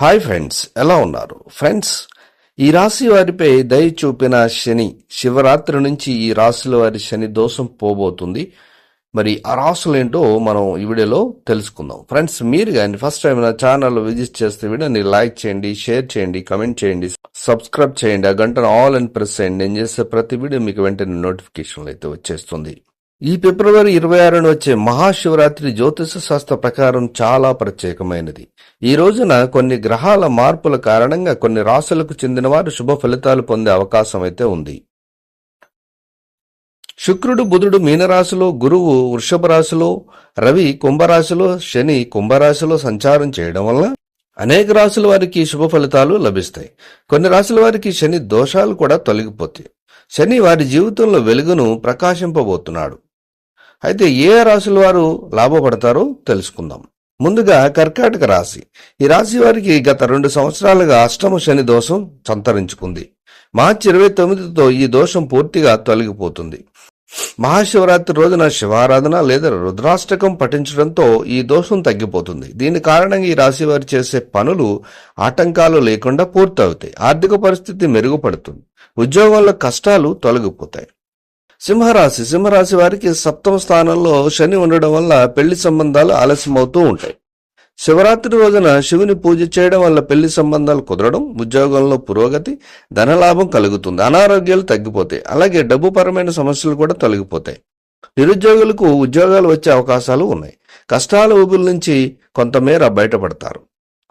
Hi friends ఎలా ఉన్నారు? Friends ఈ రాశి వారిపై దయ చూపిన శని శివరాత్రి నుంచి ఈ రాశుల వారి శని దోషం పోబోతుంది. మరి ఆ రాసులేంటో మనం ఈ వీడియోలో తెలుసుకుందాం. ఫ్రెండ్స్ మీరు కానీ ఫస్ట్ టైం నా ఛానల్ విజిట్ చేస్తే వీడియోని లైక్ చేయండి షేర్ చేయండి కమెంట్ చేయండి సబ్స్క్రైబ్ చేయండి ఆ గంటను ఆల్ అండ్ ప్రెస్ చేయండి. నేను చేసే ప్రతి వీడియో మీకు వెంటనే నోటిఫికేషన్లు అయితే వచ్చేస్తుంది. ఈ ఫిబ్రవరి ఇరవై ఆరున వచ్చే మహాశివరాత్రి జ్యోతిష శాస్త్ర ప్రకారం చాలా ప్రత్యేకమైనది. ఈ రోజున కొన్ని గ్రహాల మార్పుల కారణంగా కొన్ని రాశులకు చెందిన వారు శుభ ఫలితాలు పొందే అవకాశం అయితే ఉంది. శుక్రుడు బుధుడు మీనరాశిలో గురువు వృషభ రాశిలో రవి కుంభరాశిలో శని కుంభరాశిలో సంచారం చేయడం వల్ల అనేక రాశుల వారికి శుభ ఫలితాలు లభిస్తాయి. కొన్ని రాశుల వారికి శని దోషాలు కూడా తొలగిపోతాయి. శని వారి జీవితంలో వెలుగును ప్రకాశింపబోతున్నాడు. అయితే ఏ రాశుల వారు లాభపడతారో తెలుసుకుందాం. ముందుగా కర్కాటక రాశి. ఈ రాశి వారికి గత రెండు సంవత్సరాలుగా అష్టమ శని దోషం సంతరించుకుంది. మార్చి ఇరవై తొమ్మిదితో ఈ దోషం పూర్తిగా తొలగిపోతుంది. మహాశివరాత్రి రోజున శివారాధన లేదా రుద్రాష్టకం పఠించడంతో ఈ దోషం తగ్గిపోతుంది. దీని కారణంగా ఈ రాశి వారు చేసే పనులు ఆటంకాలు లేకుండా పూర్తవుతాయి. ఆర్థిక పరిస్థితి మెరుగుపడుతుంది. ఉద్యోగంలో కష్టాలు తొలగిపోతాయి. సింహరాశి. సింహరాశి వారికి సప్తమ స్థానంలో శని ఉండడం వల్ల పెళ్ళి సంబంధాలు ఆలస్యమవుతూ ఉంటాయి. శివరాత్రి రోజున శివుని పూజ చేయడం వల్ల పెళ్ళి సంబంధాలు కుదరడం ఉద్యోగంలో పురోగతి ధనలాభం కలుగుతుంది. అనారోగ్యాలు తగ్గిపోతాయి. అలాగే డబ్బుపరమైన సమస్యలు కూడా తొలగిపోతాయి. నిరుద్యోగులకు ఉద్యోగాలు వచ్చే అవకాశాలు ఉన్నాయి. కష్టాల ఊపిరి నుంచి కొంతమేర బయటపడతారు.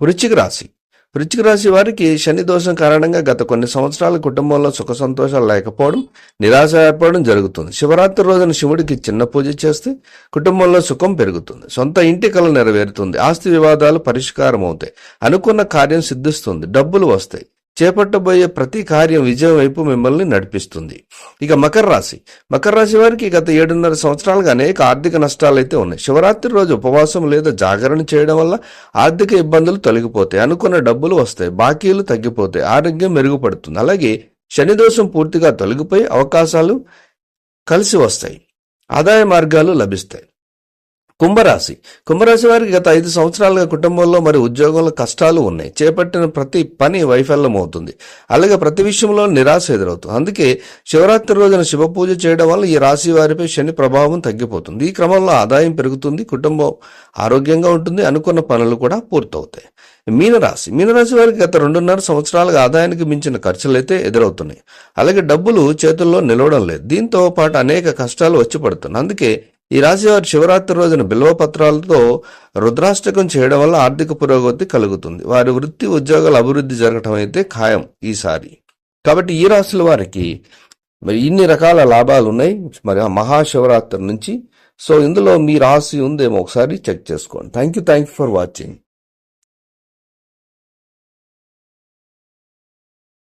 వృశ్చిక రాశి. వృచ్చిక రాశి వారికి శని దోషం కారణంగా గత కొన్ని సంవత్సరాల కుటుంబంలో సుఖ సంతోషాలు లేకపోవడం నిరాశ ఏర్పడడం జరుగుతుంది. శివరాత్రి రోజున శివుడికి చిన్న పూజ చేస్తే కుటుంబంలో సుఖం పెరుగుతుంది. సొంత ఇంటి కళ నెరవేరుతుంది. ఆస్తి వివాదాలు పరిష్కారం అవుతాయి అనుకున్న కార్యం సిద్ధిస్తుంది. డబ్బులు వస్తాయి. చేపట్టబోయే ప్రతి కార్యం విజయం వైపు మిమ్మల్ని నడిపిస్తుంది. ఇక మకర రాశి. మకర రాశి వారికి గత ఏడున్నర సంవత్సరాలుగా అనేక ఆర్థిక నష్టాలు అయితే ఉన్నాయి. శివరాత్రి రోజు ఉపవాసం లేదా జాగరణ చేయడం వల్ల ఆర్థిక ఇబ్బందులు తొలగిపోతాయి. అనుకున్న డబ్బులు వస్తాయి. బాకీలు తగ్గిపోతాయి. ఆరోగ్యం మెరుగుపడుతుంది. అలాగే శని దోషం పూర్తిగా తొలగిపోయి అవకాశాలు కలిసి వస్తాయి. ఆదాయ మార్గాలు లభిస్తాయి. కుంభరాశి. కుంభరాశి వారికి గత ఐదు సంవత్సరాలుగా కుటుంబంలో మరి ఉద్యోగంలో కష్టాలు ఉన్నాయి. చేపట్టిన ప్రతి పని వైఫల్యం అవుతుంది అలాగే ప్రతి విషయంలో నిరాశ ఎదురవుతుంది. అందుకే శివరాత్రి రోజున శివ పూజ చేయడం వల్ల ఈ రాశి వారిపై శని ప్రభావం తగ్గిపోతుంది. ఈ క్రమంలో ఆదాయం పెరుగుతుంది కుటుంబం ఆరోగ్యంగా ఉంటుంది అనుకున్న పనులు కూడా పూర్తవుతాయి. మీనరాశి. మీనరాశి వారికి గత రెండున్నర సంవత్సరాలుగా ఆదాయానికి మించిన ఖర్చులు అయితే ఎదురవుతున్నాయి. అలాగే డబ్బులు చేతుల్లో నిలవడం లేదు. దీంతో పాటు అనేక కష్టాలు వచ్చి పడుతున్నాయి. అందుకే ఈ రాశి వారు శివరాత్రి రోజున బిల్వ పత్రాలతో రుద్రాష్టకం చేయడం వల్ల ఆర్థిక పురోగతి కలుగుతుంది. వారి వృత్తి ఉద్యోగాల అభివృద్ధి జరగటం అయితే ఖాయం ఈసారి. కాబట్టి ఈ రాశుల వారికి మరి ఇన్ని రకాల లాభాలు ఉన్నాయి. మరి ఆ మహాశివరాత్రి నుంచి. సో ఇందులో మీ రాశి ఉందేమో ఒకసారి చెక్ చేసుకోండి. Thank you thank you for watching